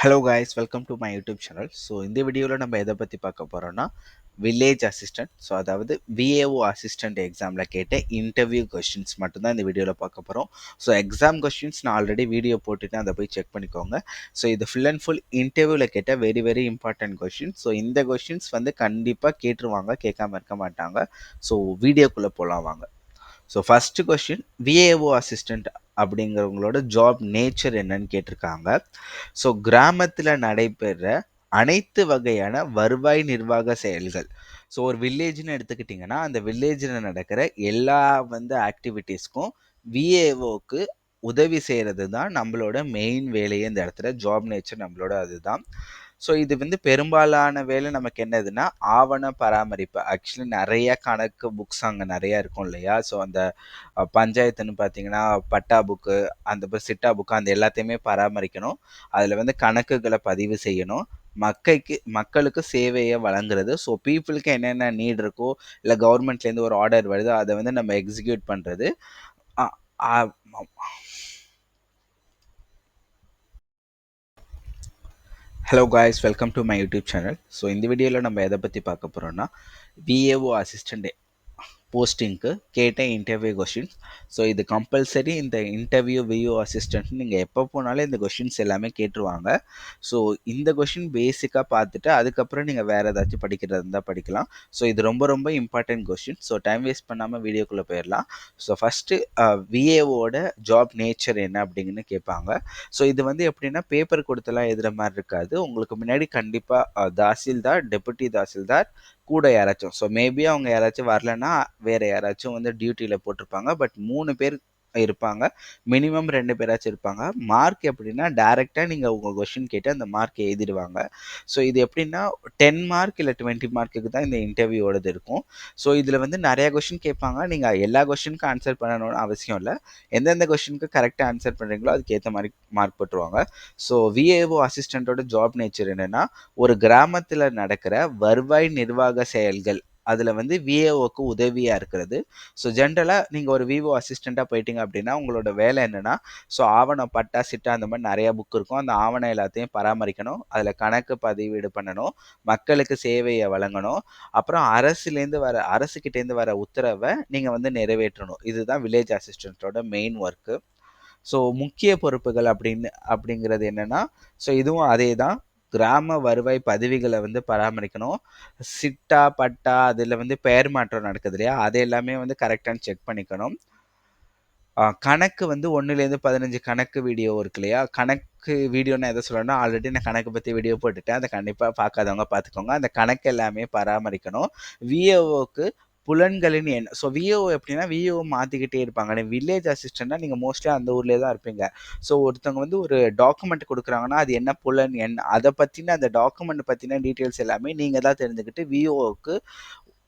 Hello guys welcome to my YouTube channel so இந்த வீடியோவில் நம்ம எதை பற்றி பார்க்க போகிறோன்னா வில்லேஜ் அசிஸ்டன்ட் ஸோ அதாவது விஏஓ அசிஸ்டன்ட் எக்ஸாமில் கேட்ட இன்டர்வியூ கொஷின்ஸ் மட்டும்தான் இந்த வீடியோவில் பார்க்க போகிறோம் ஸோ எக்ஸாம் கொஷின்ஸ் நான் ஆல்ரெடி வீடியோ போட்டுட்டேன் அதை போய் செக் பண்ணிக்கோங்க. ஸோ இது ஃபுல் அண்ட் ஃபுல் இன்டர்வியூவில் கேட்ட very very important question so இந்த கொஷின்ஸ் வந்து கண்டிப்பாக கேட்டுருவாங்க கேட்காம இருக்க மாட்டாங்க. ஸோ வீடியோக்குள்ளே போகலாம் வாங்க. So first question VAO assistant அப்படிங்கிறவங்களோட job nature என்னன்னு கேட்டிருக்காங்க. ஸோ கிராமத்தில் நடைபெற அனைத்து வகையான வருவாய் நிர்வாக செயல்கள். ஸோ ஒரு வில்லேஜ்னு எடுத்துக்கிட்டிங்கன்னா அந்த வில்லேஜில் நடக்கிற எல்லா வந்து ஆக்டிவிட்டீஸ்க்கும் விஏஓக்கு உதவி செய்கிறது தான் நம்மளோட மெயின் வேலையே இந்த இடத்துல. ஜாப் நேச்சர் நம்மளோட அதுதான். ஸோ இது வந்து பெரும்பாலான வேலை நமக்கு என்னதுன்னா ஆவண பராமரிப்பு. ஆக்சுவலி நிறைய கணக்கு புக்ஸ் அங்கே நிறையா இருக்கும் இல்லையா? ஸோ அந்த பஞ்சாயத்துன்னு பார்த்தீங்கன்னா பட்டா புக்கு அந்த சிட்டா புக்கு அந்த எல்லாத்தையுமே பராமரிக்கணும். அதில் வந்து கணக்குகளை பதிவு செய்யணும். மக்களுக்கு மக்களுக்கு சேவையை வழங்குறது. ஸோ பீப்புளுக்கு என்னென்ன நீட் இருக்கோ இல்லை கவர்மெண்ட்லேருந்து ஒரு ஆர்டர் வருதோ அதை வந்து நம்ம எக்ஸிக்யூட் பண்ணுறது hello guys welcome to my YouTube channel so இந்த வீடியோவில் நம்ம எதை பற்றி பார்க்க போகிறோம்னா விஏஓ அசிஸ்டண்ட் போஸ்டிங்க்கு கேட்ட இன்டர்வியூ கொஷின்ஸ் ஸோ இது கம்பல்சரி இந்த இன்டர்வியூ வியூ அசிஸ்டன்ட் நீங்கள் எப்போ போனாலும் இந்த கொஷின்ஸ் எல்லாமே கேட்டுருவாங்க. ஸோ இந்த கொஷின் பேசிக்காக பார்த்துட்டு அதுக்கப்புறம் நீங்கள் வேறு ஏதாச்சும் படிக்கிறதா இருந்தால் படிக்கலாம். ஸோ இது ரொம்ப ரொம்ப important question so time waste பண்ணாமல் வீடியோக்குள்ளே போயிடலாம் ஸோ ஃபஸ்ட்டு விஏஓட ஜாப் நேச்சர் என்ன அப்படிங்கன்னு கேட்பாங்க. ஸோ இது வந்து எப்படின்னா பேப்பர் கொடுத்தெல்லாம் எழுதுகிற மாதிரி இருக்காது. உங்களுக்கு முன்னாடி கண்டிப்பாக தாசில்தார் டெபுட்டி தாசில்தார் கூட யாராச்சும். ஸோ மேபி அவங்க யாராச்சும் வரலன்னா வேறு யாராச்சும் வந்து டியூட்டியில் போட்டிருப்பாங்க. பட் மூணு பேர் இருப்பாங்க. மினிமம் ரெண்டு பேராச்சும் இருப்பாங்க. மார்க் எப்படின்னா டேரெக்டாக நீங்கள் உங்கள் கொஷின் கேட்டு அந்த மார்க் எழுதிடுவாங்க. ஸோ இது எப்படின்னா டென் மார்க் இல்லை டுவெண்ட்டி மார்க்குக்கு தான் இந்த இன்டர்வியூவோடது இருக்கும். ஸோ இதில் வந்து நிறைய கொஷின் கேட்பாங்க. நீங்கள் எல்லா கொஷினுக்கும் ஆன்சர் பண்ணணும்னு அவசியம் இல்லை. எந்தெந்த கொஷினுக்கு கரெக்டாக ஆன்சர் பண்ணுறீங்களோ அதுக்கேற்ற மாதிரி மார்க் போட்டுருவாங்க. ஸோ விஏஓ அசிஸ்டண்ட்டோட ஜாப் நேச்சர் என்னென்னா ஒரு கிராமத்தில் நடக்கிற வருவாய் நிர்வாக செயல்கள் அதில் வந்து விஏஓக்கு உதவியாக இருக்கிறது. ஸோ ஜென்ரலாக நீங்கள் ஒரு விவோ அசிஸ்டண்ட்டாக போயிட்டீங்க அப்படின்னா உங்களோட வேலை என்னென்னா ஸோ ஆவணம் பட்டா சிட்டா அந்த மாதிரி நிறையா புக் இருக்கும். அந்த ஆவணம் எல்லாத்தையும் பராமரிக்கணும். அதில் கணக்கு பதிவீடு பண்ணணும். மக்களுக்கு சேவையை வழங்கணும். அப்புறம் அரசுலேருந்து வர அரசுக்கிட்டேருந்து வர உத்தரவை நீங்கள் வந்து நிறைவேற்றணும். இதுதான் வில்லேஜ் அசிஸ்டண்ட்டோட மெயின் ஒர்க்கு ஸோ முக்கிய பொறுப்புகள் அப்படின்னு அப்படிங்கிறது என்னென்னா ஸோ இதுவும் அதே தான் கிராம வருவாய் பதவிகளை வந்து பராமரிக்கணும். சிட்டா பட்டா அதில் வந்து பெயர் மாற்றம் நடக்குது இல்லையா? அது எல்லாமே வந்து கரெக்டானு செக் பண்ணிக்கணும். கணக்கு வந்து ஒன்றுலேருந்து பதினஞ்சு கணக்கு வீடியோ இருக்கு இல்லையா? கணக்கு வீடியோன்னு எதை சொல்லணும்னா ஆல்ரெடி நான் கணக்கு பற்றி வீடியோ போட்டுட்டேன். அதை கண்டிப்பாக பார்க்காதவங்க பார்த்துக்கோங்க. அந்த கணக்கு எல்லாமே பராமரிக்கணும். விஏஓக்கு புலன்களின் எண். ஸோ விஓ எப்படின்னா விஓ மாற்றிக்கிட்டே இருப்பாங்க. வில்லேஜ் அசிஸ்டண்ட்னா நீங்கள் மோஸ்ட்லி அந்த ஊர்லேயே தான் இருப்பீங்க. ஸோ ஒருத்தவங்க வந்து ஒரு டாக்குமெண்ட் கொடுக்குறாங்கன்னா அது என்ன புலன் எண் அதை பற்றின அந்த டாக்குமெண்ட் பற்றின டீட்டெயில்ஸ் எல்லாமே நீங்கள் தான் தெரிஞ்சுக்கிட்டு விஓவுக்கு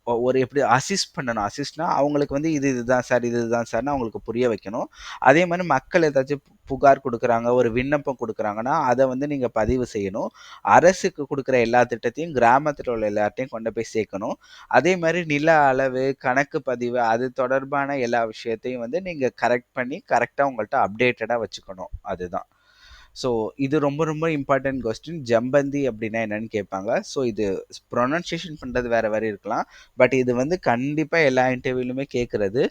ஒரு எப்படி அசிஸ்ட் பண்ணணும். அசிஸ்ட்னா அவங்களுக்கு வந்து இது இதுதான் சார் இது இதுதான் சார்னு அவங்களுக்கு புரிய வைக்கணும். அதே மாதிரி மக்கள் ஏதாச்சும் புகார் கொடுக்குறாங்க ஒரு விண்ணப்பம் கொடுக்குறாங்கன்னா அதை வந்து நீங்கள் பதிவு செய்யணும். அரசுக்கு கொடுக்குற எல்லா திட்டத்தையும் கிராமத்தில் உள்ள எல்லாத்தையும் கொண்டு போய் சேர்க்கணும். அதே மாதிரி நில அளவு கணக்கு பதிவு அது தொடர்பான எல்லா விஷயத்தையும் வந்து நீங்கள் கரெக்ட் பண்ணி கரெக்டாக உங்கள்கிட்ட அப்டேட்டடாக வச்சுக்கணும். அதுதான். ஸோ இது ரொம்ப ரொம்ப இம்பார்ட்டன்ட் கொஸ்டின் ஜம்பந்தி அப்படின்னா என்னன்னு கேட்பாங்க. ஸோ இது ப்ரொனன்சியேஷன் பண்ணுறது வேறு வேறு இருக்கலாம். பட் இது வந்து கண்டிப்பாக எல்லா இன்டர்வியூலுமே கேட்குறது.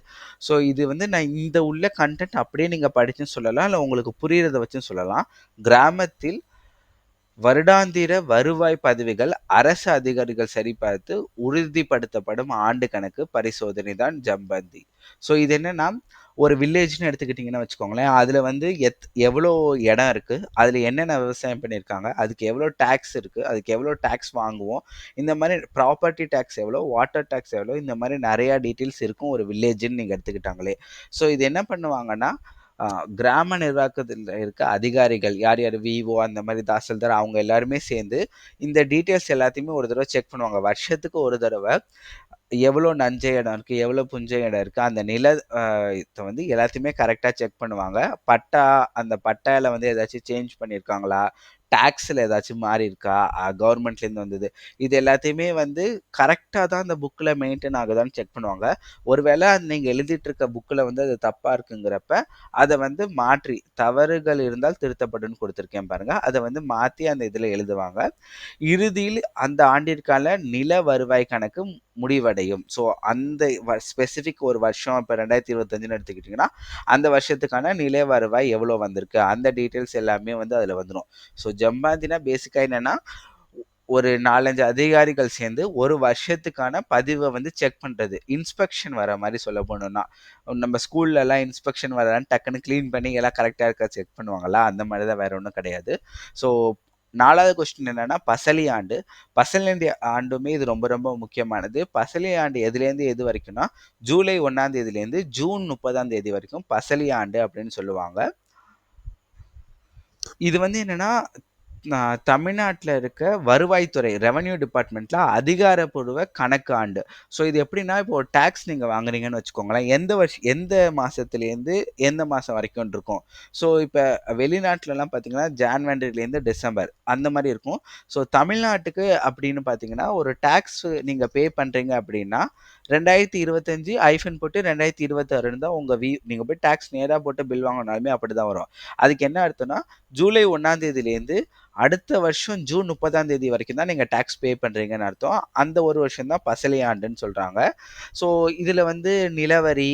ஸோ இது வந்து நான் இந்த உள்ள கண்டென்ட் அப்படியே நீங்கள் படிச்சுன்னு சொல்லலாம். இல்லை உங்களுக்கு புரிகிறத வச்சும் சொல்லலாம். கிராமத்தில் வருடாந்திர வருவாய் பதவிகள் அரசு அதிகாரிகள் சரிபார்த்து உறுதிப்படுத்தப்படும் ஆண்டு கணக்கு பரிசோதனை தான் ஜம்பந்தி. ஸோ இது என்னன்னா ஒரு வில்லேஜ்னு எடுத்துக்கிட்டிங்கன்னா வச்சுக்கோங்களேன் அதில் வந்து எத் எவ்வளோ இடம் இருக்குது அதில் என்னென்ன விவசாயம் பண்ணியிருக்காங்க அதுக்கு எவ்வளோ டேக்ஸ் இருக்குது அதுக்கு எவ்வளோ டேக்ஸ் வாங்குவோம் இந்த மாதிரி ப்ராப்பர்ட்டி டேக்ஸ் எவ்வளோ வாட்டர் டேக்ஸ் எவ்வளோ இந்த மாதிரி நிறையா டீட்டெயில்ஸ் இருக்கும் ஒரு வில்லேஜ்னு நீங்கள் எடுத்துக்கிட்டாங்களே. ஸோ இது என்ன பண்ணுவாங்கன்னா கிராம நிர்வாகத்தில் இருக்க அதிகாரிகள் யார் யார் விஓ அந்த மாதிரி தாசில்தார் அவங்க எல்லாருமே சேர்ந்து இந்த டீட்டெயில்ஸ் எல்லாத்தையுமே ஒரு தடவை செக் பண்ணுவாங்க. வருஷத்துக்கு ஒரு தடவை எவ்வளோ நஞ்சை இடம் இருக்குது எவ்வளோ புஞ்சை இடம் இருக்குது அந்த நில வந்து எல்லாத்தையுமே கரெக்டாக செக் பண்ணுவாங்க. பட்டா அந்த பட்டாவில் வந்து ஏதாச்சும் சேஞ்ச் பண்ணியிருக்காங்களா டேக்ஸில் ஏதாச்சும் மாறி இருக்கா கவர்மெண்ட்லேருந்து வந்தது. இது எல்லாத்தையுமே வந்து கரெக்டாக தான் அந்த புக்கில் மெயின்டைன் ஆகுதான்னு செக் பண்ணுவாங்க. ஒருவேளை நீங்கள் எழுதிட்டுருக்க புக்கில் வந்து அது தப்பாக இருக்குங்கிறப்ப அதை வந்து மாற்றி தவறுகள் இருந்தால் திருத்தப்படுன்னு கொடுத்துருக்கேன் பாருங்கள் அதை வந்து மாற்றி அந்த இதில் எழுதுவாங்க. இறுதியில் அந்த ஆண்டிற்கான நில வருவாய் கணக்கு முடிவடையும். ஸோ அந்த ஸ்பெசிஃபிக் ஒரு வருஷம் இப்போ ரெண்டாயிரத்தி இருபத்தஞ்சுன்னு எடுத்துக்கிட்டிங்கன்னா அந்த வருஷத்துக்கான நிலை வருவாய் எவ்வளோ வந்திருக்கு? அந்த டீட்டெயில்ஸ் எல்லாமே வந்து அதில் வந்துடும் ஸோ ஜம்பாந்தினா பேசிக்காக என்னென்னா ஒரு நாலஞ்சு அதிகாரிகள் சேர்ந்து ஒரு வருஷத்துக்கான பதிவை வந்து செக் பண்ணுறது இன்ஸ்பெக்ஷன் வர மாதிரி சொல்ல போனோம்னா நம்ம ஸ்கூல்லலாம் இன்ஸ்பெக்ஷன் வரலான்னு டக்குன்னு க்ளீன் பண்ணி எல்லாம் கரெக்டாக இருக்கா செக் பண்ணுவாங்களா? அந்த மாதிரி தான் வேற ஒன்றும் கிடையாது. ஸோ நாலாவது கொஸ்டின் என்னன்னா பசலி ஆண்டு. பசலி ஆண்டுமே இது ரொம்ப ரொம்ப முக்கியமானது. பசலி ஆண்டு எதுலேருந்து எது வரைக்கும்னா ஜூலை ஒன்றாம் தேதியிலேருந்து ஜூன் முப்பதாம் தேதி வரைக்கும் பசலி ஆண்டு அப்படின்னு சொல்லுவாங்க. இது வந்து என்னன்னா தமிழ்நாட்டில் இருக்க வருவாய்த்துறை ரெவன்யூ டிபார்ட்மெண்ட்டில் அதிகாரப்பூர்வ கணக்கு ஆண்டு. ஸோ இது எப்படின்னா இப்போ ஒரு டேக்ஸ் நீங்கள் வாங்குறீங்கன்னு வச்சுக்கோங்களேன். எந்த வருஷம் எந்த மாதத்துலேருந்து எந்த மாதம் வரைக்கும் இருக்கும்? ஸோ இப்போ வெளிநாட்டிலலாம் பார்த்தீங்கன்னா ஜான்வரிலேருந்து டிசம்பர் அந்த மாதிரி இருக்கும். ஸோ தமிழ்நாட்டுக்கு அப்படின்னு பார்த்தீங்கன்னா ஒரு டேக்ஸ் நீங்கள் பே பண்ணுறீங்க அப்படின்னா ரெண்டாயிரத்தி இருபத்தஞ்சி ஐஃபன் போட்டு ரெண்டாயிரத்தி இருபத்தாறுன்னு தான் உங்கள் வீ நீங்கள் போய் டேக்ஸ் நேராக போட்டு பில் வாங்கினாலுமே அப்படி தான் வரும். அதுக்கு என்ன அர்த்தம்னா ஜூலை ஒன்றாந்தேதியிலேருந்து அடுத்த வருஷம் ஜூன் முப்பதாம் தேதி வரைக்கும் தான் நீங்கள் டேக்ஸ் பே பண்ணுறீங்கன்னு அர்த்தம். அந்த ஒரு வருஷம் தான் பசலை ஆண்டுன்னு சொல்கிறாங்க ஸோ இதில் வந்து நிலவரி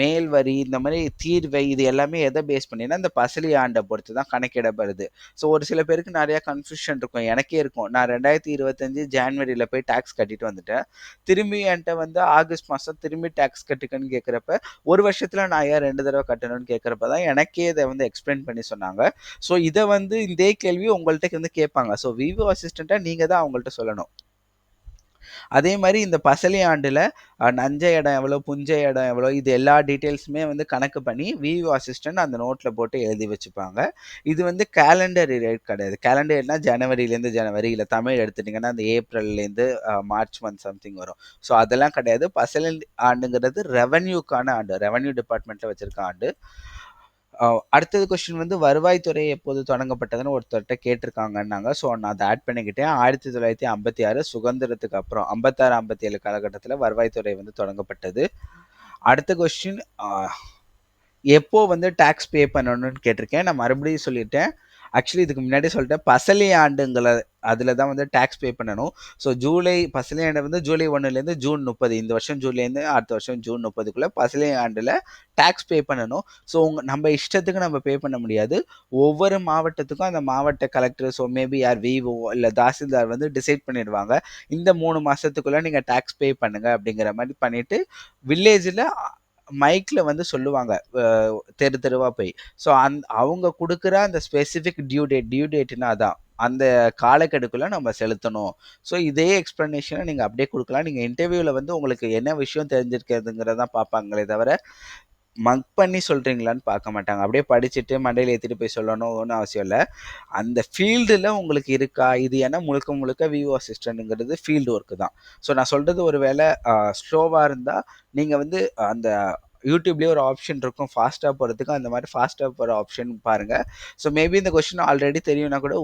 மேல் வரி இந்த மாதிரி தீர்வை இது எல்லாமே எதை பேஸ் பண்ணினா இந்த பசலி ஆண்டை பொறுத்து தான் கணக்கிடப்படுது. ஸோ ஒரு சில பேருக்கு நிறையா கன்ஃபியூஷன் இருக்கும். எனக்கே இருக்கும். நான் ரெண்டாயிரத்தி இருபத்தஞ்சு ஜான்வரியில் போய் டேக்ஸ் கட்டிட்டு வந்துட்டேன். திரும்பி என்கிட்ட வந்து ஆகஸ்ட் மாதம் திரும்பி டேக்ஸ் கட்டுக்கன்னு கேட்குறப்ப ஒரு வருஷத்தில் நான் ஏன் ரெண்டு தடவை கட்டணும்னு கேட்குறப்ப தான் எனக்கே இதை வந்து எக்ஸ்பிளைன் பண்ணி சொன்னாங்க. ஸோ இதை வந்து இதே கேள்வி உங்கள்கிட்ட வந்து கேட்பாங்க. ஸோ விவோ அசிஸ்டண்ட்டாக நீங்கள் தான் அவங்கள்ட்ட சொல்லணும். அதே மாதிரி இந்த பசலி ஆண்டில் நஞ்ச இடம் எவ்வளோ புஞ்ச இடம் எவ்வளோ இது எல்லா டீட்டெயில்ஸுமே வந்து கணக்கு பண்ணி விவோ அசிஸ்டன்ட் அந்த நோட்டில் போட்டு எழுதி வச்சுப்பாங்க. இது வந்து கேலண்டர் ரேட் கிடையாது. கேலண்டர்னா ஜனவரிலேருந்து ஜனவரி இல்லை தமிழ் எடுத்துட்டிங்கன்னா அந்த ஏப்ரல்லேருந்து மார்ச் மந்த் சம்திங் வரும். ஸோ அதெல்லாம் கிடையாது. பசலி ஆண்டுங்கிறது ரெவன்யூக்கான ஆண்டு. ரெவன்யூ டிபார்ட்மெண்ட்டில் வச்சுருக்க ஆண்டு. அடுத்தது கொஸ்டின் வந்து வருவாய்த்துறை எப்போது தொடங்கப்பட்டதுன்னு ஒருத்தர்கிட்ட கேட்டிருக்காங்கன்னாங்க. ஸோ நான் அதை ஆட் பண்ணிக்கிட்டேன். ஆயிரத்தி தொள்ளாயிரத்தி ஐம்பத்தி ஆறு சுதந்திரத்துக்கு அப்புறம் ஐம்பத்தாறு ஐம்பத்தி ஏழு காலகட்டத்தில் வருவாய்த்துறை வந்து தொடங்கப்பட்டது. அடுத்த கொஸ்டின் எப்போ வந்து டேக்ஸ் பே பண்ணணும்னு கேட்டிருக்கேன். நான் மறுபடியும் சொல்லிட்டேன். ஆக்சுவலி இதுக்கு முன்னாடி சொல்லிட்டேன். பசலி ஆண்டுங்களை அதில் தான் வந்து டேக்ஸ் பே பண்ணணும். ஸோ ஜூலை பசலி ஆண்டு வந்து ஜூலை ஒன்றுலேருந்து ஜூன் முப்பது. இந்த வருஷம் ஜூலைலேருந்து அடுத்த வருஷம் ஜூன் முப்பதுக்குள்ளே பசலி ஆண்டில் டேக்ஸ் பே பண்ணணும். ஸோ உங்க நம்ம இஷ்டத்துக்கு நம்ம பே பண்ண முடியாது. ஒவ்வொரு மாவட்டத்துக்கும் அந்த மாவட்ட கலெக்டர் ஸோ மேபி யார் விஓ இல்லை தாசில்தார் வந்து டிசைட் பண்ணிடுவாங்க. இந்த மூணு மாதத்துக்குள்ளே நீங்கள் டேக்ஸ் பே பண்ணுங்கள் அப்படிங்கிற மாதிரி பண்ணிவிட்டு வில்லேஜில் மைக்கில் வந்து சொல்லுவாங்க. தெரு தெருவாக போய். ஸோ அந் அவங்க கொடுக்குற அந்த ஸ்பெசிஃபிக் டியூ டேட் டியூ டேட்னா அதான். அந்த காலக்கெடுக்குள்ள நம்ம செலுத்தணும். ஸோ இதே எக்ஸ்ப்ளனேஷனை நீங்கள் அப்படியே கொடுக்கலாம். நீங்கள் இன்டர்வியூவில் வந்து உங்களுக்கு என்ன விஷயம் தெரிஞ்சிருக்கிறதுங்கிறதான் பார்ப்பாங்களே தவிர மக் பண்ணி சொல்கிறீங்களான்னு பார்க்க மாட்டாங்க. அப்படியே படிச்சுட்டு மண்டையில் ஏற்றிட்டு போய் சொல்லணும் ஒன்றும் அவசியம் இல்லை. அந்த ஃபீல்டில் உங்களுக்கு இருக்கா? இது ஏன்னா முழுக்க முழுக்க விவோ அசிஸ்டண்ட்டுங்கிறது ஃபீல்டு ஒர்க்கு தான். ஸோ நான் சொல்கிறது ஒரு வேளை ஸ்லோவாக இருந்தால் நீங்கள் வந்து அந்த யூடியூப்லேயே ஒரு ஆப்ஷன் இருக்கும். ஃபாஸ்ட்டாக போகிறதுக்கு அந்த மாதிரி ஃபாஸ்ட்டாக போகிற ஆப்ஷன் பாருங்கள் ஸோ மேபி இந்த கொஷின் ஆல்ரெடி தெரியும்னா கூட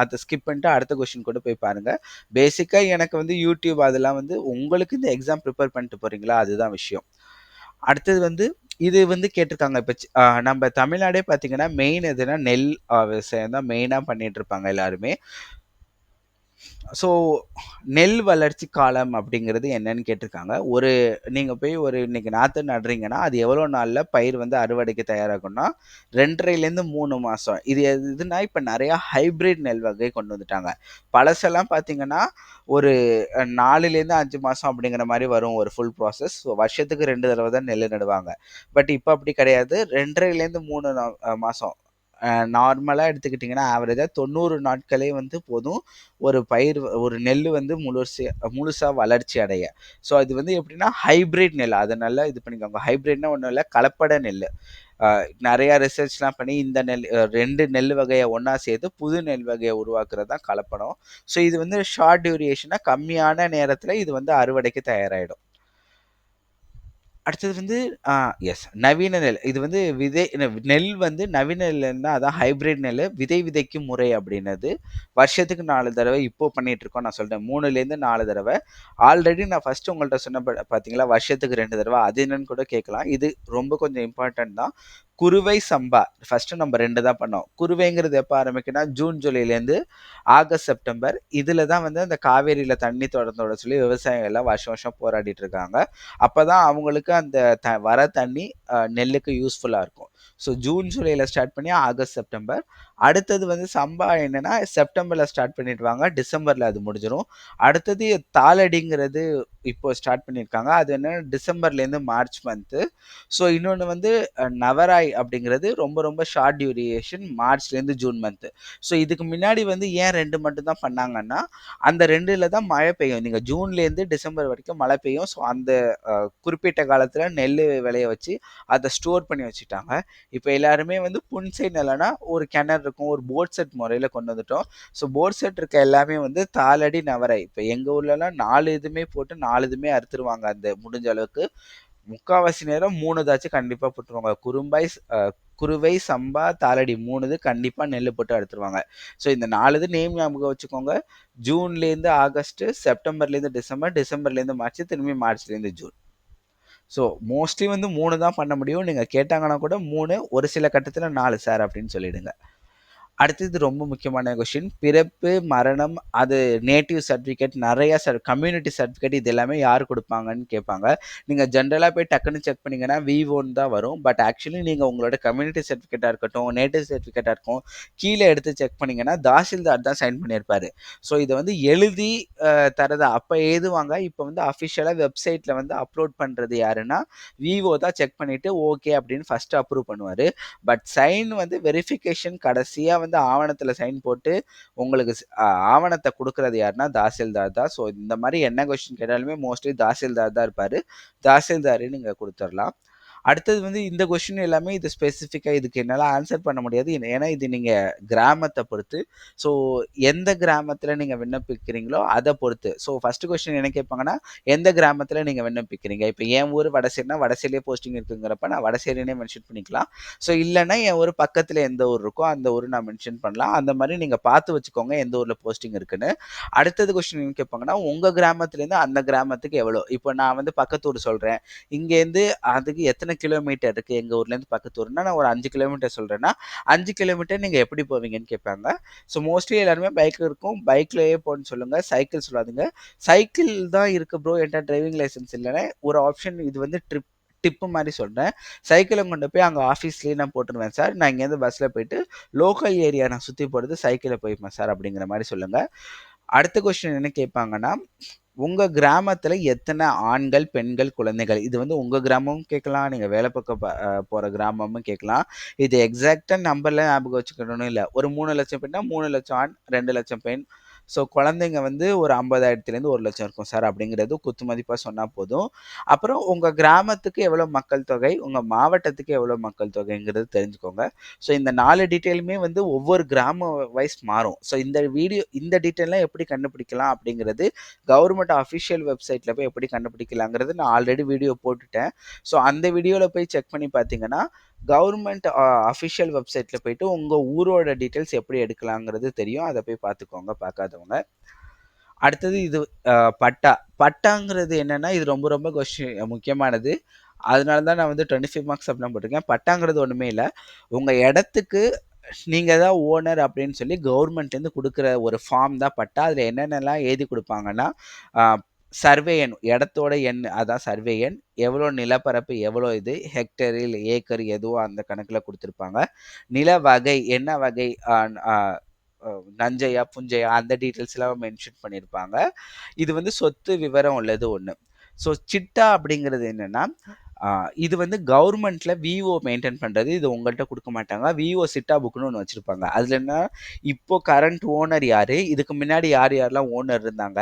அதை ஸ்கிப் பண்ணிட்டு அடுத்த கொஷின் கூட போய் பாருங்கள் பேசிக்காக எனக்கு வந்து யூடியூப் அதெல்லாம் வந்து உங்களுக்கு இந்த எக்ஸாம் ப்ரிப்பேர் பண்ணிட்டு போகிறீங்களா அதுதான் விஷயம். அடுத்தது வந்து இது வந்து கேட்டிருக்காங்க. இப்போ நம்ம தமிழ்நாடே பார்த்தீங்கன்னா மெயின் எதுனா நெல் விவசாயம் தான் மெயினாக பண்ணிட்டு இருப்பாங்க எல்லாருமே. ஸோ நெல் வளர்ச்சி காலம் அப்படிங்கிறது என்னன்னு கேட்டிருக்காங்க. ஒரு நீங்கள் போய் ஒரு இன்னைக்கு நாற்று நடுறீங்கன்னா அது எவ்வளோ நாளில் பயிர் வந்து அறுவடைக்கு தயாராகும்னா ரெண்டரைலேருந்து மூணு மாதம் இது எதுனா இப்போ நிறையா ஹைப்ரிட் நெல் வகை கொண்டு வந்துட்டாங்க. பழசெல்லாம் பார்த்தீங்கன்னா ஒரு நாலுலேருந்து அஞ்சு மாதம் அப்படிங்கிற மாதிரி வரும் ஒரு ஃபுல் ப்ராசஸ் ஸோ வருஷத்துக்கு ரெண்டு தடவை தான் நெல் நடுவாங்க. பட் இப்போ அப்படி கிடையாது. ரெண்டரைலேருந்து மூணு மாதம் நார்மலாக எடுத்துக்கிட்டிங்கன்னா ஆவரேஜாக தொண்ணூறு நாட்களே வந்து போதும். ஒரு பயிர் ஒரு நெல் வந்து முழுசு முழுசாக வளர்ச்சி அடைய. ஸோ அது வந்து எப்படின்னா ஹைப்ரிட் நெல். அதனால இது பண்ணிக்கோங்க. ஹைப்ரிட்னா ஒன்றும் இல்லை கலப்பட நெல். நிறையா ரிசர்ச்லாம் பண்ணி இந்த நெல் ரெண்டு நெல் வகையை ஒன்றா சேர்த்து புது நெல் வகையை உருவாக்குறது தான் கலப்படம். ஸோ இது வந்து ஷார்ட் டியூரேஷனாக கம்மியான நேரத்தில் இது வந்து அறுவடைக்கு தயாராகிடும் அடுத்தது வந்து எஸ் நவீன நெல். இது வந்து விதை நெல் வந்து நவீன நெல்லுன்னா அதான் ஹைபிரிட் நெல். விதை விதைக்கும் முறை அப்படின்னது. வருஷத்துக்கு நாலு தடவை இப்போ பண்ணிட்டு இருக்கோம் நான் சொல்கிறேன் மூணுலேருந்து நாலு தடவை. ஆல்ரெடி நான் ஃபர்ஸ்ட் உங்கள்கிட்ட சொன்ன பார்த்தீங்களா வருஷத்துக்கு ரெண்டு தடவை. அது என்னன்னு கூட கேட்கலாம். இது ரொம்ப கொஞ்சம் இம்பார்ட்டன்ட் தான். குருவை சம்பா. ஃபர்ஸ்ட் நம்ம ரெண்டு தான் பண்ணோம். குருவைங்கிறது எப்போ ஆரம்பிக்குன்னா ஜூன் ஜூலைலேருந்து ஆகஸ்ட் செப்டம்பர் இதில் தான் வந்து அந்த காவேரியில் தண்ணி தொடர்ந்தோட சொல்லி விவசாயிகள் எல்லாம் வருஷம் வருஷம் போராடிட்டு இருக்காங்க. அப்போ தான் அவங்களுக்கு அந்த த வர தண்ணி நெல்லுக்கு யூஸ்ஃபுல்லாக இருக்கும். ஸோ ஜூன் ஜூலையில் ஸ்டார்ட் பண்ணி ஆகஸ்ட் செப்டம்பர் அடுத்தது வந்து சம்பா என்னென்னா செப்டம்பரில் ஸ்டார்ட் பண்ணிடுவாங்க. டிசம்பரில் அது முடிஞ்சிடும் அடுத்தது தாளடிங்கிறது இப்போ ஸ்டார்ட் பண்ணியிருக்காங்க. அது என்னென்னா டிசம்பர்லேருந்து மார்ச் மந்த்து ஸோ இன்னொன்று வந்து நவராய் அப்படிங்கிறது ரொம்ப ரொம்ப ஷார்ட் டியூரியேஷன் மார்ச்லேருந்து ஜூன் மந்த்து ஸோ இதுக்கு முன்னாடி வந்து ஏன் ரெண்டு மட்டும் தான் பண்ணாங்கன்னா அந்த ரெண்டில் தான் மழை பெய்யும். நீங்கள் ஜூன்லேருந்து டிசம்பர் வரைக்கும் மழை பெய்யும். ஸோ அந்த குறிப்பிட்ட காலத்தில் நெல் விளைய வச்சு அதை ஸ்டோர் பண்ணி வச்சுட்டாங்க. இப்போ எல்லாருமே வந்து புன்சை நிலனா ஒரு கிணறு இருக்கும் ஒரு போட் செட் முறையில் கொண்டு வந்துட்டோம். ஸோ போட் செட் இருக்க எல்லாமே வந்து தாளடி நவரை இப்போ எங்கள் ஊர்லலாம் நாலு இதுவுமே போட்டு நாலு இதுமே அறுத்துருவாங்க அந்த முடிஞ்ச அளவுக்கு. முக்காவாசி நேரம் மூணு தாச்சும் கண்டிப்பாக போட்டுருவாங்க. குறும்பாய் குருவை சம்பா தாளடி மூணு இது கண்டிப்பாக நெல் போட்டு அறுத்துருவாங்க. ஸோ இந்த நாலு இது நேம் ஞாபகம் வச்சுக்கோங்க. ஜூன்லேருந்து ஆகஸ்ட்டு செப்டம்பர்லேருந்து டிசம்பர் டிசம்பர்லேருந்து மார்ச் திரும்பி மார்ச்லேருந்து ஜூன். ஸோ மோஸ்ட்லி வந்து மூணு தான் பண்ண முடியும். நீங்கள் கேட்டாங்கன்னா கூட மூணு ஒரு சில கட்டத்தில் நாலு சார் அப்படின்னு சொல்லிடுங்க. அடுத்தது ரொம்ப முக்கியமான கொஷின் பிறப்பு மரணம் அது நேட்டிவ் சர்டிஃபிகேட் நிறைய சர் கம்யூனிட்டி சர்டிஃபிகேட் இது எல்லாமே யார் கொடுப்பாங்கன்னு கேட்பாங்க. நீங்கள் ஜென்ரலாக போய் டக்குன்னு செக் பண்ணீங்கன்னா விவோன்னு தான் வரும். பட் ஆக்சுவலி நீங்கள் உங்களோட கம்யூனிட்டி சர்டிஃபிகேட்டாக இருக்கட்டும் நேட்டிவ் சர்டிஃபிகேட்டாக இருக்கும் கீழே எடுத்து செக் பண்ணீங்கன்னா தாசில்தார் தான் சைன் பண்ணியிருப்பார். ஸோ இதை வந்து எழுதி அஹ், தரதா? அப்போ எழுதுவாங்க இப்போ வந்து அஃபிஷியலாக வெப்சைட்டில் வந்து அப்லோட் பண்ணுறது யாருன்னா விவோ தான் செக் பண்ணிவிட்டு ஓகே அப்படின்னு ஃபஸ்ட்டு அப்ரூவ் பண்ணுவார். பட் சைன் வந்து வெரிஃபிகேஷன் கடைசியாக வந்து ஆவணத்தில் சைன் போட்டு உங்களுக்கு ஆவணத்தை கொடுக்கறது யாருன்னா தாசில்தார் தான். ஸோ இந்த மாதிரி என்ன கொஸ்டின் கேட்டாலுமே மோஸ்ட்லி தாசில்தார் தான் இருப்பார். தாசில்தாரே நீங்கள் கொடுத்துடலாம். அடுத்தது வந்து இந்த கொஸ்டின் எல்லாமே இது ஸ்பெசிஃபிக்காக இதுக்கு என்னால் ஆன்சர் பண்ண முடியாது. ஏன்னா- இது நீங்கள் கிராமத்தை பொறுத்து. ஸோ எந்த கிராமத்தில் நீங்கள் விண்ணப்பிக்கிறீங்களோ அதை பொறுத்து. ஸோ ஃபஸ்ட்டு கொஸ்டின் என்ன கேட்பாங்கன்னா எந்த கிராமத்தில் நீங்கள் விண்ணப்பிக்கிறீங்க? இப்போ என் ஊர் வடசேரினா வடசேரியே போஸ்டிங் இருக்குங்கிறப்ப நான் வடசேரினே மென்ஷன் பண்ணிக்கலாம். ஸோ இல்லைன்னா என் ஊர் பக்கத்தில் எந்த ஊர் இருக்கோ அந்த ஊர் நான் மென்ஷன் பண்ணலாம். அந்த மாதிரி நீங்கள் பார்த்து வச்சுக்கோங்க எந்த ஊரில் போஸ்டிங் இருக்குன்னு. அடுத்தது கொஸ்டின் என்ன கேட்பாங்கன்னா உங்கள் கிராமத்துலேருந்து அந்த கிராமத்துக்கு எவ்வளோ? இப்போ நான் வந்து பக்கத்து ஊர் சொல்கிறேன் இங்கேருந்து அதுக்கு எத்தனை கிலோமீட்டர் இருக்குது எங்கள் ஊர்லேருந்து பக்கத்து ஊர்னா நான் ஒரு அஞ்சு கிலோமீட்டர் சொல்கிறேன்னா அஞ்சு கிலோமீட்டர் நீங்கள் எப்படி போவீங்கன்னு கேட்பாங்க. ஸோ மோஸ்ட்லி எல்லாருமே பைக் இருக்கும். பைக்லேயே போகணும்னு சொல்லுங்கள் சைக்கிள் சொல்லாதுங்க. சைக்கிள் தான் இருக்குது ப்ரோ என்கிட்ட டிரைவிங் லைசன்ஸ் இல்லைன்னா. ஒரு ஆப்ஷன் இது வந்து ட்ரிப் டிப்பு மாதிரி சொல்கிறேன் சைக்கிளை கொண்டு போய் அங்கே ஆஃபீஸ்லேயே நான் போட்டுருவேன் சார். நான் இங்கேருந்து பஸ்ஸில் போயிட்டு லோக்கல் ஏரியா நான் சுற்றி போகிறது சைக்கிளில் போய்ப்பேன் சார் அப்படிங்கிற மாதிரி சொல்லுங்கள் அடுத்த கொஸ்டின் என்ன கேட்பாங்கன்னா உங்கள் கிராமத்தில் எத்தனை ஆண்கள் பெண்கள் குழந்தைகள்? இது வந்து உங்கள் கிராமமும் கேட்கலாம் நீங்கள் வேலை பக்கம் போகிற கிராமமும் கேட்கலாம். இது எக்ஸாக்டாக நம்பரில் ஞாபகம் வச்சுக்கணும்னு இல்லை. ஒரு மூணு லட்சம் பெண்ணா மூணு லட்சம் ஆண் ரெண்டு லட்சம் பெண் ஸோ குழந்தைங்க வந்து ஒரு ஐம்பதாயிரத்துலேருந்து ஒரு லட்சம் இருக்கும் சார் அப்படிங்கிறது குத்து மதிப்பாக சொன்னால் போதும். அப்புறம் உங்கள் கிராமத்துக்கு எவ்வளோ மக்கள் தொகை உங்கள் மாவட்டத்துக்கு எவ்வளோ மக்கள் தொகைங்கிறது தெரிஞ்சுக்கோங்க. ஸோ இந்த நாலு டீட்டெயிலுமே வந்து ஒவ்வொரு கிராம வைஸ் மாறும். ஸோ இந்த வீடியோ இந்த டீட்டெயிலாம் எப்படி கண்டுபிடிக்கலாம் அப்படிங்கிறது கவர்மெண்ட் அஃபிஷியல் வெப்சைட்டில் போய் எப்படி கண்டுபிடிக்கலாங்கிறது நான் ஆல்ரெடி வீடியோ போட்டுட்டேன். ஸோ அந்த வீடியோவில் போய் செக் பண்ணி பார்த்தீங்கன்னா கவர்மெண்ட் அஃபிஷியல் வெப்சைட்டில் போயிட்டு உங்கள் ஊரோட டீட்டெயில்ஸ் எப்படி எடுக்கலாங்கிறது தெரியும். அதை போய் பார்த்துக்கோங்க பார்க்காதவங்க. அடுத்தது இது பட்டா. பட்டாங்கிறது என்னன்னா இது ரொம்ப ரொம்ப கொஸ்டின் முக்கியமானது. அதனால தான் நான் வந்து டுவெண்ட்டி ஃபைவ் மார்க்ஸ் அப்படிலாம் போட்டிருக்கேன். பட்டாங்கிறது ஒன்றுமே இல்லை. உங்கள் இடத்துக்கு நீங்கள் தான் ஓனர் அப்படின்னு சொல்லி கவர்மெண்ட்லேருந்து கொடுக்குற ஒரு ஃபார்ம் தான் பட்டா. அதில் என்னென்னலாம் எழுதி கொடுப்பாங்கன்னா சர்வே எண் இடத்தோட எண் அதான் சர்வே எண். எவ்வளோ நிலப்பரப்பு எவ்வளோ இது ஹெக்டர் இல்லை ஏக்கர் எதுவோ அந்த கணக்கில் கொடுத்துருப்பாங்க. நில வகை என்ன வகை நஞ்சையா புஞ்சையா அந்த டீட்டெயில்ஸ்லாம் மென்ஷன் பண்ணியிருப்பாங்க. இது வந்து சொத்து விவரம் உள்ளது ஒன்று ஸோ சிட்டா அப்படிங்கிறது என்னென்னா இது வந்து கவர்மெண்ட்ல விஓ மெயின்டைன் பண்றது. இது உங்கள்கிட்ட கொடுக்க மாட்டாங்க. விஓ சிட்டா புக்குன்னு ஒன்று வச்சிருப்பாங்க. அதுல என்ன இப்போ கரண்ட் ஓனர் யாரு? இதுக்கு முன்னாடி யார் யாரெல்லாம் ஓனர் இருந்தாங்க?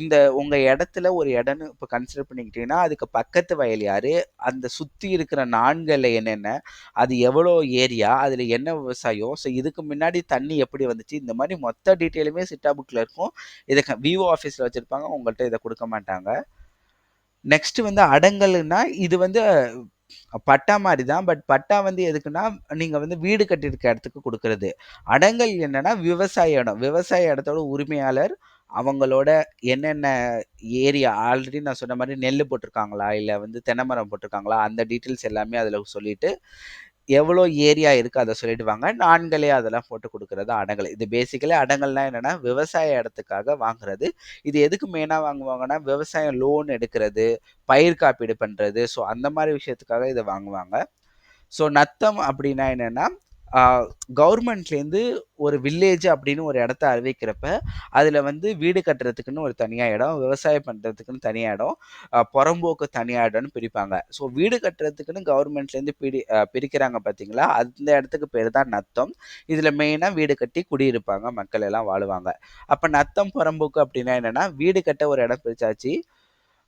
இந்த உங்க இடத்துல ஒரு இடம்னு இப்போ கன்சிடர் பண்ணிக்கிட்டீங்கன்னா அதுக்கு பக்கத்து வயல் யாரு? அந்த சுத்தி இருக்கிற நான்கள்ல என்னென்ன? அது எவ்வளோ ஏரியா? அதுல என்ன விவசாயம்? ஸோ இதுக்கு முன்னாடி தண்ணி எப்படி வந்துச்சு? இந்த மாதிரி மொத்த டீட்டெயிலுமே சிட்டா புக்ல இருக்கும். இதை விவோ ஆஃபீஸில் வச்சிருப்பாங்க. உங்கள்கிட்ட இதை கொடுக்க மாட்டாங்க. நெக்ஸ்ட் வந்து அடங்கல்னா இது வந்து பட்டா மாதிரி தான் பட் பட்டா வந்து எதுக்குன்னா நீங்கள் வந்து வீடு கட்டியிருக்க இடத்துக்கு கொடுக்கறது. அடங்கல் என்னன்னா விவசாய இடம். விவசாய இடத்தோட உரிமையாளர் அவங்களோட என்னென்ன ஏரியா ஆல்ரெடி நான் சொன்ன மாதிரி நெல் போட்டிருக்காங்களா? இல்லை வந்து தென்னை மரம் போட்டிருக்காங்களா? அந்த டீட்டெயில்ஸ் எல்லாமே அதில் சொல்லிட்டு எவ்வளோ ஏரியா இருக்குது அதை சொல்லிடுவாங்க. நான்களே அதெல்லாம் போட்டு கொடுக்குறது அடங்கல். இது பேசிக்கலி அடங்கல்னா என்னென்னா விவசாய இடத்துக்காக வாங்குறது. இது எதுக்கு மெயினாக வாங்குவாங்கன்னா விவசாயம் லோன் எடுக்கிறது பயிர் காப்பீடு பண்ணுறது ஸோ அந்த மாதிரி விஷயத்துக்காக இதை வாங்குவாங்க. ஸோ நத்தம் அப்படின்னா என்னென்னா கவர்மெண்ட்லேருந்து ஒரு வில்லேஜ் அப்படின்னு ஒரு இடத்த அறிவிக்கிறப்ப அதில் வந்து வீடு கட்டுறதுக்குன்னு ஒரு தனியாக இடம் விவசாயம் பண்ணுறதுக்குன்னு தனியாக இடம் புறம்போக்கு தனியாக இடம்னு பிரிப்பாங்க. ஸோ வீடு கட்டுறதுக்குன்னு கவர்மெண்ட்லேருந்து பிடி பிரிக்கிறாங்க பார்த்தீங்களா? அந்த இடத்துக்கு பேர் தான் நத்தம். இதில் மெயினாக வீடு கட்டி குடியிருப்பாங்க மக்கள் எல்லாம் வாழுவாங்க. அப்போ நத்தம் புறம்போக்கு அப்படின்னா என்னென்னா வீடு கட்ட ஒரு இடம் பிரிச்சாச்சு.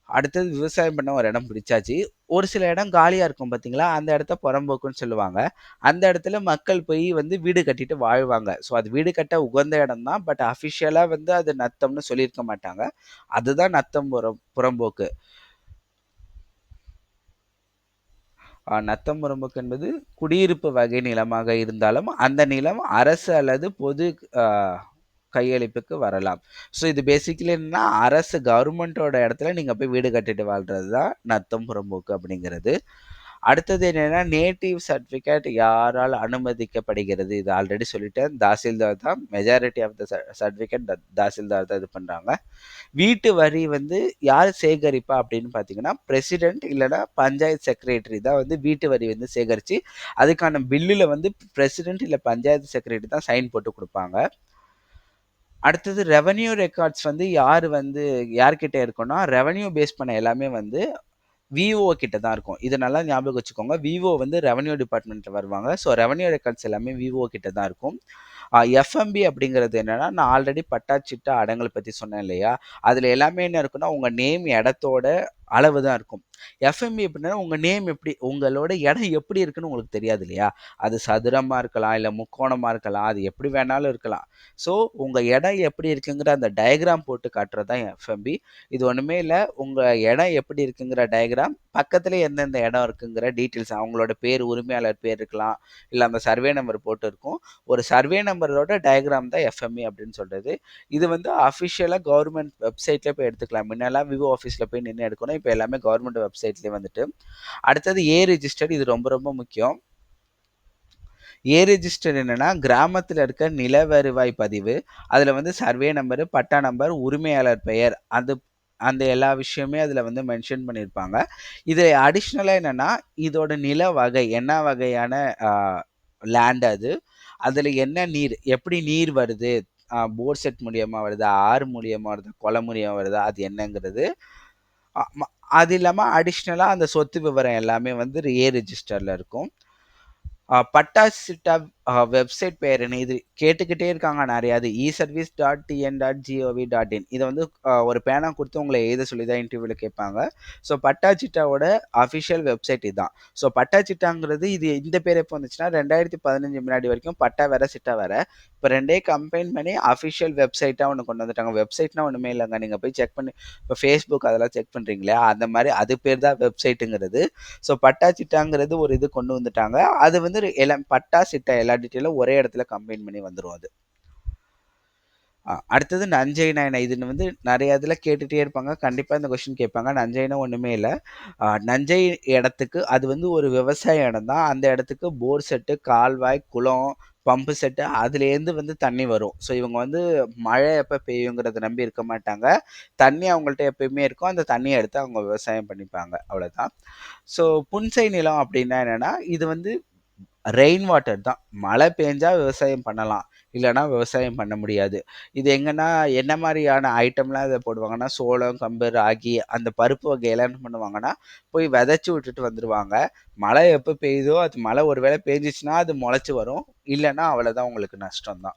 அடுத்தது விவசாயம் பண்ண ஒரு இடம் பிடிச்சாச்சு. ஒரு சில இடம் காலியாக இருக்கும் பார்த்தீங்களா அந்த இடத்த புறம்போக்குன்னு சொல்லுவாங்க. அந்த இடத்துல மக்கள் போய் வந்து வீடு கட்டிட்டு வாழ்வாங்க. ஸோ அது வீடு கட்ட உகந்த இடம் தான். பட் அஃபிஷியலாக வந்து அது நத்தம்னு சொல்லியிருக்க மாட்டாங்க. அதுதான் நத்தம் புறம் புறம்போக்கு நத்தம் புறம்போக்கு என்பது குடியிருப்பு வகை நிலமாக இருந்தாலும் அந்த நிலம் அரசு அல்லது பொது கையளிப்புக்கு வரலாம். ஸோ இது பேசிக்கலி என்னன்னா அரசு கவர்மெண்ட்டோட இடத்துல நீங்கள் போய் வீடு கட்டிட்டு வாழ்கிறது தான் நத்தம் புறம்போக்கு அப்படிங்கிறது. அடுத்தது என்னென்னா நேட்டிவ் சர்டிஃபிகேட் யாரால் அனுமதிக்கப்படுகிறது? இது ஆல்ரெடி சொல்லிட்டேன். தாசில்தார் தான் majority of the certificate tahsildar தான் இது பண்ணுறாங்க வீட்டு வரி வந்து யார் சேகரிப்பா அப்படின்னு பார்த்தீங்கன்னா பிரசிடென்ட் இல்லைனா பஞ்சாயத்து செக்ரட்டரி தான் வந்து வீட்டு வரி வந்து சேகரித்து அதுக்கான பில்லில் வந்து பிரசிடென்ட் இல்லை பஞ்சாயத்து செக்ரட்டரி தான் சைன் போட்டு கொடுப்பாங்க. அடுத்தது ரெவன்யூ ரெக்கார்ட்ஸ் வந்து யார் வந்து யார்கிட்ட இருக்குன்னா ரெவன்யூ பேஸ் பண்ண எல்லாமே வந்து விவோ கிட்ட தான் இருக்கும். இது நல்லா ஞாபகம் வச்சுக்கோங்க. விவோ வந்து ரெவன்யூ டிபார்ட்மெண்ட்டில் வருவாங்க. ஸோ ரெவன்யூ ரெக்கார்ட்ஸ் எல்லாமே விவோ கிட்ட தான் இருக்கும். எஃப்எம்பி அப்படிங்கிறது என்னென்னா நான் ஆல்ரெடி பட்டா சிட்டா அடங்கல் பற்றி சொன்னேன் இல்லையா? அதில் எல்லாமே என்ன இருக்குன்னா உங்கள் நேம் இடத்தோட அளவு தான் இருக்கும். எஃப்எம்பி அப்படின்னா உங்கள் நேம் எப்படி உங்களோட இடம் எப்படி இருக்குன்னு உங்களுக்கு தெரியாது இல்லையா? அது சதுரமாக இருக்கலாம் இல்லை முக்கோணமாக இருக்கலாம் அது எப்படி வேணாலும் இருக்கலாம். ஸோ உங்கள் இடம் எப்படி இருக்குங்கிற அந்த டயக்ராம் போட்டு காட்டுறது தான் எஃப்எம்பி இது ஒன்றுமே இல்லை உங்கள் இடம் எப்படி இருக்குங்கிற டயக்ராம் பக்கத்தில் எந்தெந்த இடம் இருக்குங்கிற டீட்டெயில்ஸ் அவங்களோட பேர் உரிமையாளர் பேர் இருக்கலாம் இல்லை அந்த சர்வே நம்பர் போட்டு இருக்கும். ஒரு சர்வே நம்பரோட டயக்ராம் தான் எஃப்எம்இ அப்படின்னு சொல்கிறது இது வந்து அஃபிஷியலாக கவர்மெண்ட் வெப்சைட்லேயே போய் எடுத்துக்கலாம். முன்னெல்லாம் விவோ ஆஃபீஸில் போய் நின்று எடுக்கணும். இப்போ எல்லாமே கவர்மெண்ட் வெப்சைட்லேயே வந்துட்டு. அடுத்தது ஏ ரிஜிஸ்டர் இது ரொம்ப ரொம்ப முக்கியம். ஏ ரிஜிஸ்டர் என்னென்னா கிராமத்தில் இருக்க நில வருவாய் பதிவு. அதில் வந்து சர்வே நம்பரு பட்டா நம்பர் உரிமையாளர் பெயர் அது அந்த எல்லா விஷயமே அதில் வந்து மென்ஷன் பண்ணியிருப்பாங்க இது அடிஷ்னலாக என்னென்னா இதோட நில வகை என்ன வகையான லேண்ட் அது? அதில் என்ன நீர் எப்படி நீர் வருது? போர் செட் மூலியமாக வருதா? ஆறு மூலியமாக வருதா? கொலை மூலியமாக வருதா? அது என்னங்கிறது அது இல்லாமல் அடிஷ்னலாக அந்த சொத்து விவரம் எல்லாமே வந்து ஏ ரிஜிஸ்டரில் இருக்கும். பட்டா சிட்டா வெப்சைட் பேர் என்ன? இது கேட்டுக்கிட்டே இருக்காங்க நிறையா. அது e service dot TN dot GOV dot in இதை வந்து ஒரு பேனா கொடுத்து உங்களை எழுத சொல்லி தான் இன்டர்வியூவில் கேட்பாங்க. ஸோ பட்டாச்சிட்டாவோட அஃபிஷியல் வெப்சைட் இதுதான் ஸோ பட்டாச்சிட்டாங்கிறது இது இந்த பேர் எப்போ வந்துச்சுன்னா ரெண்டாயிரத்தி பதினஞ்சு முன்னாடி வரைக்கும் பட்டா வேற சிட்டா வேற. இப்போ ரெண்டே கம்பைன் பண்ணி அஃபிஷியல் வெப்சைட்டாக ஒன்று கொண்டு வந்துட்டாங்க. வெப்சைட்னா ஒன்றுமே இல்லைங்க. நீங்கள் போய் செக் பண்ணி இப்போ ஃபேஸ்புக் அதெல்லாம் செக் பண்ணுறீங்களே அந்த மாதிரி அது பேர் தான் வெப்சைட்டுங்கிறது ஸோ பட்டாச்சிட்டாங்கிறது ஒரு இது கொண்டு வந்துட்டாங்க. அது வந்து எல்லாம் பட்டா சிட்டா எல்லாம் எல்லா டீட்டெயிலும் ஒரே இடத்துல கம்பைன் பண்ணி வந்துடும் அது. அடுத்தது நஞ்சை நயன. இதுன்னு வந்து நிறைய இதில் கேட்டுகிட்டே இருப்பாங்க. கண்டிப்பாக இந்த கொஸ்டின் கேட்பாங்க. நஞ்சைனா ஒன்றுமே இல்லை. நஞ்சை இடத்துக்கு அது வந்து ஒரு விவசாய இடம் தான். அந்த இடத்துக்கு போர் செட்டு கால்வாய் குளம் பம்பு செட்டு அதுலேருந்து வந்து தண்ணி வரும். ஸோ இவங்க வந்து மழை எப்போ பெய்யுங்கிறத நம்பி இருக்க மாட்டாங்க. தண்ணி அவங்கள்ட்ட எப்பயுமே இருக்கும். அந்த தண்ணியை எடுத்து அவங்க விவசாயம் பண்ணிப்பாங்க. அவ்வளோதான் ஸோ புன்சை நிலம் அப்படின்னா என்னென்னா இது வந்து ரெயின் வாட்டர் தான். மழை பெஞ்சா விவசாயம் பண்ணலாம். இல்லைனா விவசாயம் பண்ண முடியாது. இது எங்கன்னா என்ன மாதிரியான ஐட்டம்லாம் இதை போடுவாங்கன்னா சோளம் கம்பு ராகி அந்த பருப்பு வகையெல்லாம் என்ன பண்ணுவாங்கன்னா போய் விதைச்சி விட்டுட்டு வந்துடுவாங்க மழை எப்போ பெய்யுதோ அது மழை ஒரு வேளை பெஞ்சிச்சுன்னா அது முளைச்சி வரும். இல்லைன்னா அவ்வளோதான் உங்களுக்கு நஷ்டம்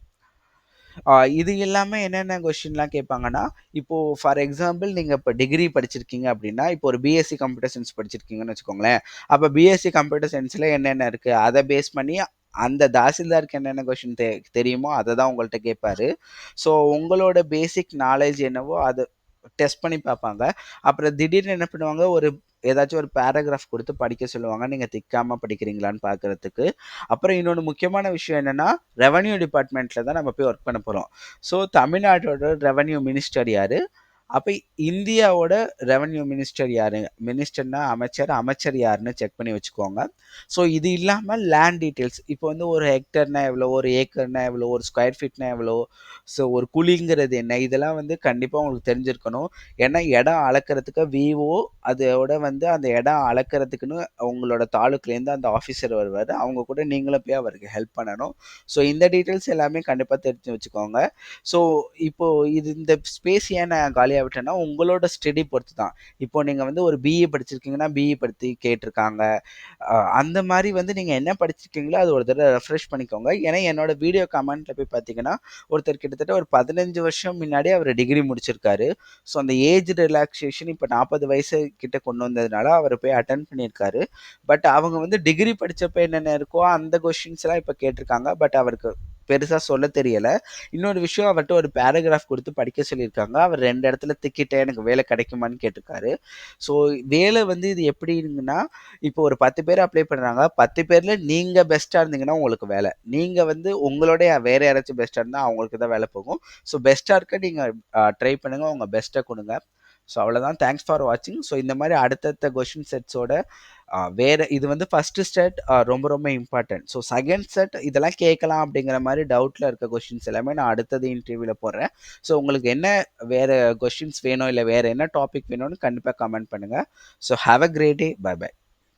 இது இல்லாமல் என்னென்ன கொஸ்டின்லாம் கேட்பாங்கன்னா இப்போது ஃபார் எக்ஸாம்பிள் நீங்கள் இப்போ டிகிரி படிச்சிருக்கீங்க அப்படின்னா இப்போ ஒரு பிஎஸ்சி கம்ப்யூட்டர் சயின்ஸ் படிச்சிருக்கீங்கன்னு வச்சுக்கோங்களேன். அப்போ பிஎஸ்சி கம்ப்யூட்டர் சயின்ஸில் என்னென்ன இருக்குது அதை பேஸ் பண்ணி அந்த தாசில்தாருக்கு என்னென்ன கொஷின் தெ தெரியுமோ அதை தான் உங்கள்கிட்ட கேட்பாரு. ஸோ உங்களோட பேசிக் நாலேஜ் என்னவோ அது டெஸ்ட் பண்ணி பார்ப்பாங்க. அப்புறம் திடீர்னு என்ன பண்ணுவாங்க? ஒரு ஏதாச்சும் ஒரு பேராகிராஃப் கொடுத்து படிக்க சொல்லுவாங்க. நீங்கள் திக்காமல் படிக்கிறீங்களான்னு பார்க்குறதுக்கு அப்புறம் இன்னொன்று முக்கியமான விஷயம் என்னென்னா ரெவன்யூ டிபார்ட்மெண்ட்டில் தான் நம்ம போய் ஒர்க் பண்ண போகிறோம் ஸோ தமிழ்நாட்டோட ரெவன்யூ மினிஸ்டர் யார்? அப்போ இந்தியாவோட ரெவன்யூ மினிஸ்டர் யாரு? மினிஸ்டர்னா அமைச்சர் அமைச்சர் யாருன்னு செக் பண்ணி வச்சுக்கோங்க. ஸோ இது இல்லாமல் லேண்ட் டீட்டெயில்ஸ் இப்போ வந்து ஒரு ஹெக்டர்னா எவ்வளோ ஒரு ஏக்கர்னா எவ்வளோ ஒரு ஸ்கொயர் ஃபீட்னா எவ்வளோ ஸோ ஒரு குழிங்கிறது என்ன? இதெல்லாம் வந்து கண்டிப்பாக உங்களுக்கு தெரிஞ்சிருக்கணும். ஏன்னா இடம் அளக்கிறதுக்கு விஓ அதோட வந்து அந்த இடம் அளக்கிறதுக்குன்னு உங்களோட தாலுக்குலேருந்து அந்த ஆஃபீஸர் வருவார். அவங்க கூட நீங்களும் போய் அவருக்கு ஹெல்ப் பண்ணணும். ஸோ இந்த டீட்டெயில்ஸ் எல்லாமே கண்டிப்பாக தெரிஞ்சு வச்சுக்கோங்க. ஸோ இப்போது இது இந்த ஸ்பேஸ் ஏன் நான் காலியாக விட்டேன்னா உங்களோட ஸ்டடி பொறுத்து தான் இப்போ நீங்கள் வந்து ஒரு பிஇ படிச்சிருக்கீங்கன்னா பிஇ படுத்தி கேட்டிருக்காங்க. அந்த மாதிரி வந்து நீங்கள் என்ன படிச்சிருக்கீங்களோ அது ஒரு தடவை ரெஃப்ரெஷ் பண்ணிக்கோங்க. ஏன்னா என்னோட வீடியோ கமெண்ட்டில் போய் பார்த்தீங்கன்னா ஒருத்தர் கிட்டத்தட்ட ஒரு பதினஞ்சு வருஷம் முன்னாடி அவர் டிகிரி முடிச்சிருக்காரு. ஸோ அந்த ஏஜ் ரிலாக்ஸேஷன் இப்போ நாற்பது வயசு கிட்ட கொண்டு வந்ததுனால அவர் போய் அட்டன் பண்ணியிருக்காரு. பட் அவங்க வந்து டிகிரி படித்தப்ப என்னென்ன இருக்கோ அந்த கொஷின்ஸ்லாம் இப்போ கேட்டிருக்காங்க. பட் அவருக்கு பெருசாக சொல்ல தெரியலை. இன்னொரு விஷயம் அவர்கிட்ட ஒரு பேராகிராஃப் கொடுத்து படிக்க சொல்லியிருக்காங்க. அவர் ரெண்டு இடத்துல திக்கிட்டேன் எனக்கு வேலை கிடைக்குமான்னு கேட்டிருக்காரு. ஸோ வேலை வந்து இது எப்படிங்கன்னா இப்போ ஒரு பத்து பேர் அப்ளை பண்ணுறாங்க பத்து பேரில் நீங்கள் பெஸ்ட்டாக இருந்தீங்கன்னா உங்களுக்கு வேலை. நீங்கள் வந்து உங்களோட வேற யாராச்சும் பெஸ்ட்டாக இருந்தால் அவங்களுக்கு தான் வேலை போகும். ஸோ பெஸ்ட்டாக இருக்க நீங்கள் ட்ரை பண்ணுங்கள் உங்கள் பெஸ்ட்டை கொடுங்க. ஸோ அவ்வளோதான் தேங்க்ஸ் ஃபார் வாட்சிங் ஸோ இந்த மாதிரி அடுத்தடுத்த கொஷின் செட்ஸோட வேறு இது வந்து ஃபஸ்ட்டு செட் ரொம்ப ரொம்ப இம்பார்ட்டன்ட் ஸோ செகண்ட் செட் இதெல்லாம் கேட்கலாம் அப்படிங்கிற மாதிரி டவுட்டில் இருக்க கொஷின்ஸ் எல்லாமே நான் அடுத்தது இன்டர்வியூவில் போடுறேன். ஸோ உங்களுக்கு என்ன வேறு கொஷின்ஸ் வேணும் இல்லை வேறு என்ன டாபிக் வேணும்னு கண்டிப்பாக கமெண்ட் பண்ணுங்கள் so have a great day bye bye